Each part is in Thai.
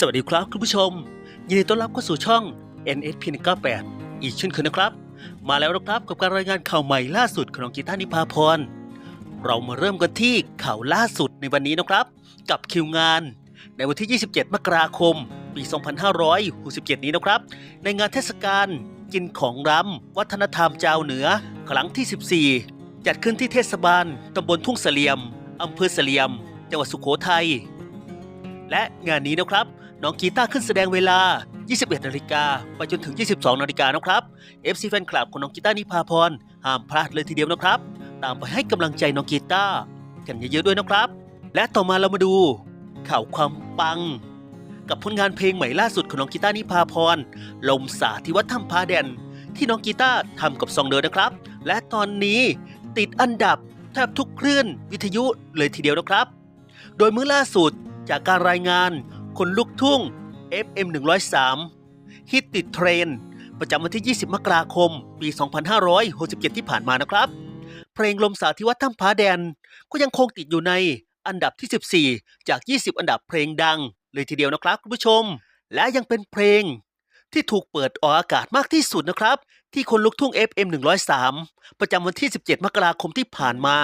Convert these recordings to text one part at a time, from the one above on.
สวัสดีครับคุณผู้ชม ยินดีต้อนรับเข้าสู่ช่อง NSP 98อีกเช่นเคยนะครับ มาแล้วนะครับกับการรายงานข่าวใหม่ล่าสุดของน้องกีตานิพาพร เรามาเริ่มกันที่ข่าวล่าสุดในวันนี้นะครับ กับคิวงาน ในวันที่ 27 มกราคม ปี 2567 นี้นะครับ ในงานเทศกาลกินของรำวัฒนธรรมเจ้าเหนือ ครั้งที่ 14 จัดขึ้นที่เทศบาลตำบลทุ่งเสลียมอำเภอเสลียม จังหวัดสุโขทัยและงานนี้นะครับ น้องกีตาร์ขึ้นแสดงเวลา 21 นาฬิกาไปจนถึง 22 นาฬิกานะครับ FC แฟนคลับของน้องกีตาร์นิพาพรห้ามพลาดเลยทีเดียวนะครับ ตามไปให้กำลังใจน้องกีตาร์กันเยอะๆด้วยนะครับ และต่อมาเรามาดูข่าวความปัง กับผลงานเพลงใหม่ล่าสุดของน้องกีตาร์นิพาพรลมสาที่วัดถ้ำพาแดน ที่น้องกีตาร์ทำกับซองเดินนะครับ และตอนนี้ติดอันดับแทบทุกคลื่นวิทยุเลยทีเดียวนะครับ โดยเมื่อล่าสุดจากการรายงาน คนลูกทุ่ง FM 103ฮิตติดเทรนด์ประจำวันที่ 20 มกราคม ปี 2567 ที่ผ่านมานะครับ เพลงลมสาธิวัฒน์ถ้ำผาแดน ก็ยังคงติดอยู่ในอันดับที่ 14 จาก 20 อันดับเพลงดัง เลยทีเดียวนะครับคุณผู้ชม และยังเป็นเพลงที่ถูกเปิดออกอากาศมากที่สุดนะครับ ที่คนลูกทุ่ง FM 103 ประจำวันที่ 17 มกราคมที่ผ่านมา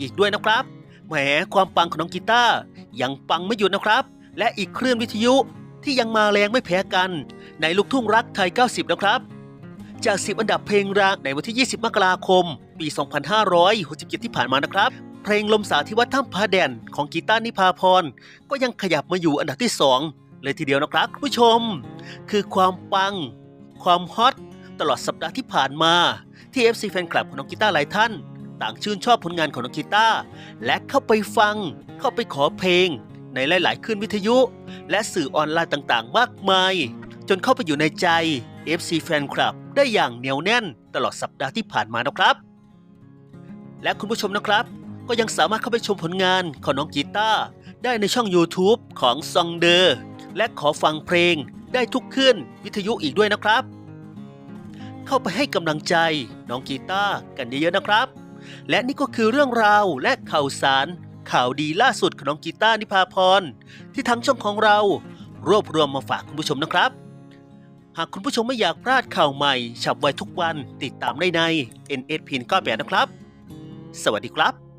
อีกด้วยนะครับ แหมความปังของน้องกีตาร์ยังปังไม่หยุดนะครับ และอีกเครื่องวิทยุที่ยังมาแรงไม่แพ้กัน ในลูกทุ่งรักไทย 90 นะครับ จาก 10 อันดับเพลงรักในวันที่ 20 มกราคม ปี 2567 ที่ผ่านมานะครับ เพลงลมสาที่วัดถ้ำพาแดนของกีตาร์นิพาพร ก็ยังขยับมาอยู่อันดับที่ 2 เลยทีเดียวนะครับคุณผู้ชม คือความปัง ความฮอตตลอดสัปดาห์ที่ผ่านมาที่ FC แฟนคลับของน้องกีตาร์หลายท่าน ต่างชื่นชอบผลงานของน้องกีตาร์และเข้าไปฟังเข้าไปขอเพลง ในหลายๆคลื่นวิทยุ และสื่อออนไลน์ต่าง ๆ มากมาย จนเข้าไปอยู่ในใจ FC แฟนคลับได้อย่างเหนียวแน่นตลอดสัปดาห์ที่ผ่านมานะครับ และคุณผู้ชมนะครับ ก็ยังสามารถเข้าไปชมผลงานของน้องกีตาร์ได้ในช่อง YouTube ของซองเดอร์และขอฟังเพลงได้ทุกคลื่นวิทยุอีกด้วยนะครับ เข้าไปให้กำลังใจน้องกีตาร์กันเยอะๆนะครับ และนี่ก็คือเรื่องราวและข่าวสาร ข่าวดีล่าสุดของน้องกีตาร์นิพาพร ที่ทั้งช่องของเรา รวบรวมมาฝากคุณผู้ชมนะครับ หากคุณผู้ชมไม่อยากพลาดข่าวใหม่ ฉับไวทุกวันติดตามได้ใน NS p 9 8นะครับ สวัสดีครับ